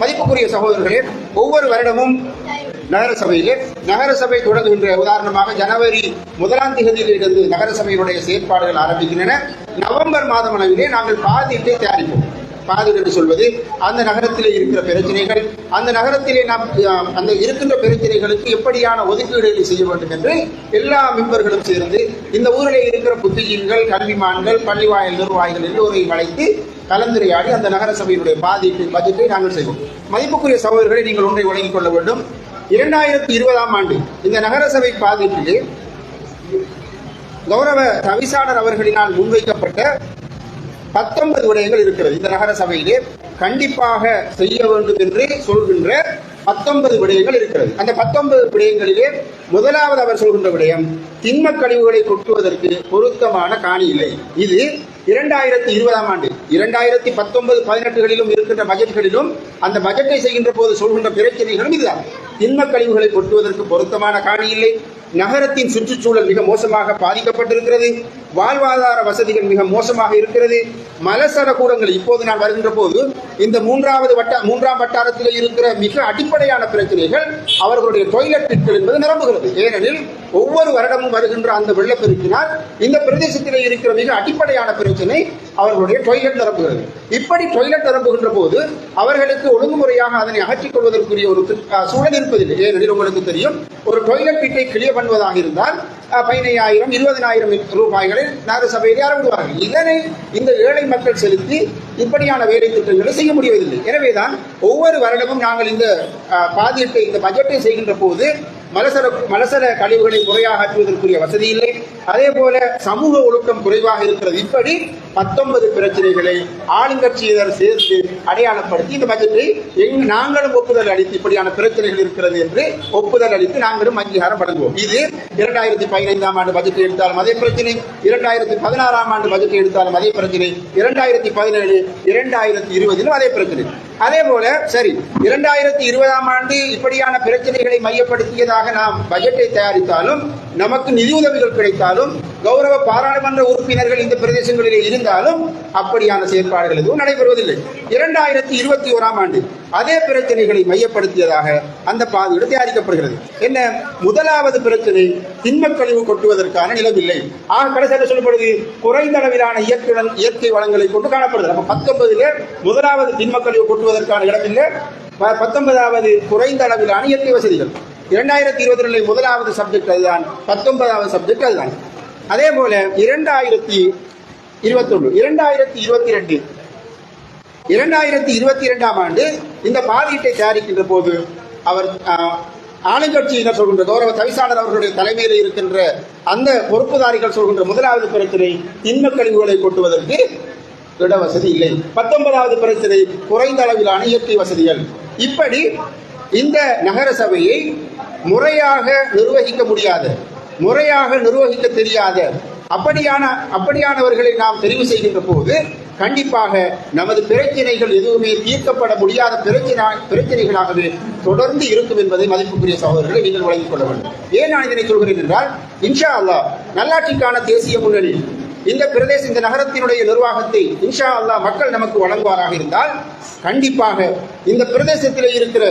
மதிப்புக்குரிய சகோதரர்களே ஒவ்வொரு வருடமும் நகரசபையிலே நகரசபை தொடங்குகின்ற உதாரணமாக ஜனவரி முதலாம் தேதியிலிருந்து நகரசபையுடைய செயற்பாடுகள் ஆரம்பிக்கின்றன. நவம்பர் மாதம் அளவிலே நாங்கள் பாதியிட்டை தயாரிப்போம். பாதிட் என்று சொல்வது அந்த நகரத்திலே இருக்கிற பிரச்சனைகள் அந்த நகரத்திலே நாம் அஹ், அந்த இருக்கின்ற பிரச்சனைகளுக்கு எப்படியான ஒதுக்கீடுகளை செய்ய வேண்டும் என்று எல்லா மெம்பர்களும் சேர்ந்து இந்த ஊரிலே இருக்கிற புத்திஜீவிகள் கல்விமான்கள் பள்ளிவாயல் நிர்வாகிகள் எல்லோரையும் அழைத்து கலந்துரையாடி அந்த நகரசபையினுடைய பாதிப்பு பட்ஜெட்டை நாங்கள் செய்வோம். மதிப்புக்குரிய சகோதரர்களை நீங்கள் ஒன்றை வழங்கிக் கொள்ள வேண்டும். இரண்டாயிரத்தி இருபதாம் ஆண்டு இந்த நகரசபை பாதிப்பிலே கௌரவ தவிசாளர் அவர்களினால் முன்வைக்கப்பட்ட பத்தொன்பது விடயங்கள் இருக்கிறது. இந்த நகர சபையிலே கண்டிப்பாக செய்ய வேண்டும் என்று சொல்கின்ற பத்தொன்பது விடயங்கள் இருக்கிறது. அந்த பத்தொன்பது விடயங்களிலே முதலாவது அவர் சொல்கின்ற விடயம் திண்ம கழிவுகளை கொட்டுவதற்கு பொருத்தமான காணி இல்லை. இது இரண்டாயிரத்தி இருபதாம் ஆண்டு இரண்டாயிரத்தி பத்தொன்பது பதினெட்டுகளிலும் இருக்கின்ற பட்ஜெட்களிலும் அந்த பட்ஜெட்டை செய்கின்ற போது சொல்கின்ற பிரச்சனைகளும் இதுதான். திண்ம கழிவுகளை கொட்டுவதற்கு பொருத்தமான காணி இல்லை. நகரத்தின் சுற்றுச்சூழல் மிக மோசமாக பாதிக்கப்பட்டிருக்கிறது. வாழ்வாதார வசதிகள் மிக மோசமாக இருக்கிறது. மலசர கூடங்கள் இப்போது நான் வருகின்ற போது இந்த மூன்றாவது வட்ட மூன்றாம் வட்டாரத்தில் இருக்கிற மிக அடிப்படையான பிரச்சனைகள் அவர்களுடைய டொய்லெட்டுகள் என்பது நிரம்புகிறது. ஏனெனில் ஒவ்வொரு வருடமும் வருகின்ற அந்த வெள்ளப்பெருக்கினால் இந்த பிரதேசத்தில் இருக்கிற மிக அடிப்படையான பிரச்சனை அவர்களுடைய டொய்லெட் நிரம்புகிறது. இப்படி டொய்லெட் நிரம்புகின்ற போது அவர்களுக்கு ஒழுங்குமுறையாக அதனை அகற்றிக் கொள்வதற்குரிய ஒரு சூழல் இருப்பதில்லை. ஏனெனில் உங்களுக்கு தெரியும் ஒரு டொய்லெட் வீட்டை கிளியர் பண்ணுவதாக இருந்தால் பதினையாயிரம் இருபதனாயிரம் ரூபாய்களை நகரசபையில் ஆரம்பிடுவார்கள் இதனை இந்த ஏழை மக்கள் செலுத்தி இப்படியான வேலை திட்டங்களை செய்ய முடிவதில்லை. எனவேதான் ஒவ்வொரு வருடமும் நாங்கள் இந்த பாதியத்தை இந்த பட்ஜெட்டை செய்கின்ற போது மலசர மலசர கழிவுகளை முறையாக அகற்றுவதற்குரிய வசதி இல்லை. அதே போல சமூக ஒழுக்கம் குறைவாக இருக்கிறது. இப்படி பத்தொன்பது பிரச்சனைகளை ஆளுங்கட்சியினர் சேர்த்து அடையாளப்படுத்தி இந்த பட்ஜெட்டை எங் நாங்களும் ஒப்புதல் அளித்து இப்படியான பிரச்சனைகள் இருக்கிறது என்று ஒப்புதல் அளித்து நாங்களும் அங்கீகாரம் வழங்குவோம். இது இரண்டாயிரத்தி பதினைந்தாம் ஆண்டு பட்ஜெட்டை எடுத்தாலும் அதே பிரச்சனை. இரண்டாயிரத்தி பதினாறாம் ஆண்டு பட்ஜெட்டை எடுத்தாலும் அதே பிரச்சனை. இரண்டாயிரத்தி பதினேழு இரண்டாயிரத்தி இருபதிலும் அதே பிரச்சனை. அதே போல சரி இரண்டாயிரத்தி இருபதாம் ஆண்டு இப்படியான பிரச்சனைகளை மையப்படுத்தியதாக நாம் பட்ஜெட்டை தயாரித்தாலும் நமக்கு நிதியுதவிகள் கிடைத்தாலும் கௌரவ பாராளுமன்ற உறுப்பினர்கள் இந்த பிரதேசங்களிலே இருந்தாலும் அப்படியான செயற்பாடுகள் எதுவும் நடைபெறுவதில்லை. இரண்டாயிரத்தி இருபத்தி ஓராம் ஆண்டு அதே பிரச்சனைகளை மையப்படுத்தியதாக அந்த பாதையோடு தயாரிக்கப்படுகிறது. என்ன? முதலாவது பிரச்சனை திண்மக்கழிவு கொட்டுவதற்கான நிலவில்லை. ஆக கடைசியாக சொல்லப்படுது குறைந்த அளவிலான இயற்கை இயற்கை வளங்களை கொண்டு காணப்படுது அப்ப பத்தொன்பதுல முதலாவது திண்மக்கழிவு கொட்டுவதற்கான இடமில்லை பத்தொன்பதாவது குறைந்த அளவிலான இயற்கை வசதிகள். இரண்டாயிரத்தி இருபத்தி ரெண்டு முதலாவது சப்ஜெக்ட் அதுதான் பத்தொன்பதாவது சப்ஜெக்ட் அதுதான். அதே போல இரண்டாயிரத்தி இருபத்தொன்று இரண்டாயிரத்தி இருபத்தி ரெண்டு. இரண்டாயிரத்தி இருபத்தி இரண்டாம் ஆண்டு இந்த பாதீட்டை தயாரிக்கின்ற போது அவர் ஆஹ், ஆளுங்கட்சியினர் சொல்கின்ற கௌரவ தவிசாளர் அவர்களுடைய தலைமையில் இருக்கின்ற அந்த பொறுப்புதாரிகள் சொல்கின்ற முதலாவது பிரச்சனை திண்ம கழிவுகளை கொட்டுவதற்கு இட வசதி இல்லை. பத்தொன்பதாவது பிரச்சனை குறைந்த அளவிலான இயற்கை வசதிகள். இப்படி இந்த நகர சபையை முறையாக நிர்வகிக்க முடியாது. முறையாக நிர்வகிக்க தெரியாத. அப்படியான அப்படியானவர்களை நாம் தெரிவு செய்கின்ற போது கண்டிப்பாக நமது பிரச்சனைகள் எதுவுமே தீர்க்கப்பட முடியாத பிரச்சனை பிரச்சனைகளாகவே தொடர்ந்து இருக்கும் என்பதை மதிப்புக்குரிய சகோதரர்களை நீங்கள் வழங்கிக் கொள்ள வேண்டும். ஏன் நான் இதனை சொல்கிறேன் என்றால் இன்ஷா அல்லாஹ் நல்லாட்சிக்கான தேசிய முன்னணி இந்த பிரதேச இந்த நகரத்தினுடைய நிர்வாகத்தை இன்ஷா அல்லாஹ் மக்கள் நமக்கு வழங்குவாராக இருந்தால் கண்டிப்பாக இந்த பிரதேசத்தில் இருக்கிற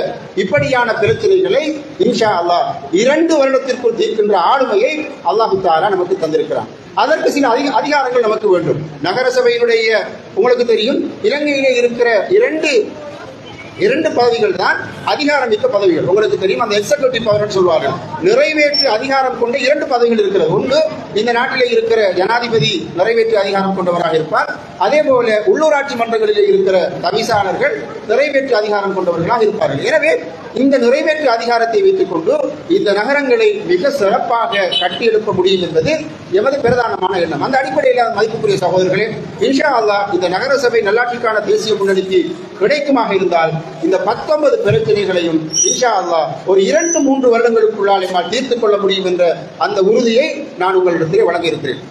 இப்படியான பிரச்சனைகளை இன்ஷா அல்லாஹ் இரண்டு வருடத்திற்குள் தீர்க்கின்ற ஆளுமையை அல்லாஹு தாரா நமக்கு தந்திருக்கிறான். அதற்கு சில அதிக அதிகாரங்கள் நமக்கு வேண்டும். நகர சபையினுடைய உங்களுக்கு தெரியும் இலங்கையிலே இருக்கிற இரண்டு இரண்டு பதவிகள் தான் அதிகாரம் மிக்க பதவிகள். உங்களுக்கு தெரியும் அந்த எக்ஸிகூட்டிவ் பவர் சொல்வார்கள். நிறைவேற்று அதிகாரம் கொண்ட இரண்டு பதவிகள் இருக்கிறது. ஒன்று இந்த நாட்டிலே இருக்கிற ஜனாதிபதி நிறைவேற்று அதிகாரம் கொண்டவராக இருப்பார். அதே போல உள்ளூராட்சி மன்றங்களிலே இருக்கிற தவிசாளர்கள் நிறைவேற்று அதிகாரம் கொண்டவர்களாக இருப்பார்கள். எனவே இந்த நிறைவேற்று அதிகாரத்தை வைத்துக் கொண்டு இந்த நகரங்களை மிக சிறப்பாக கட்டியெழுப்ப முடியும் என்பது எமது பிரதானமான எண்ணம். அந்த அடிப்படையில் மதிப்புக்குரிய சகோதரர்களே இன்ஷா அல்லாஹ் இந்த நகர சபை நல்லாட்சிக்கான தேசிய முன்னணிக்கு கிடைக்குமாக இருந்தால் இந்த பத்தொன்பது பிரச்சனைகளையும் இன்ஷா அல்லாஹ் ஒரு இரண்டு மூன்று வருடங்களுக்குள்ளால் என்னால் தீர்த்துக் கொள்ள முடியும் என்ற அந்த உறுதியை நான் உங்களிடத்திலே வழங்க இருக்கிறேன்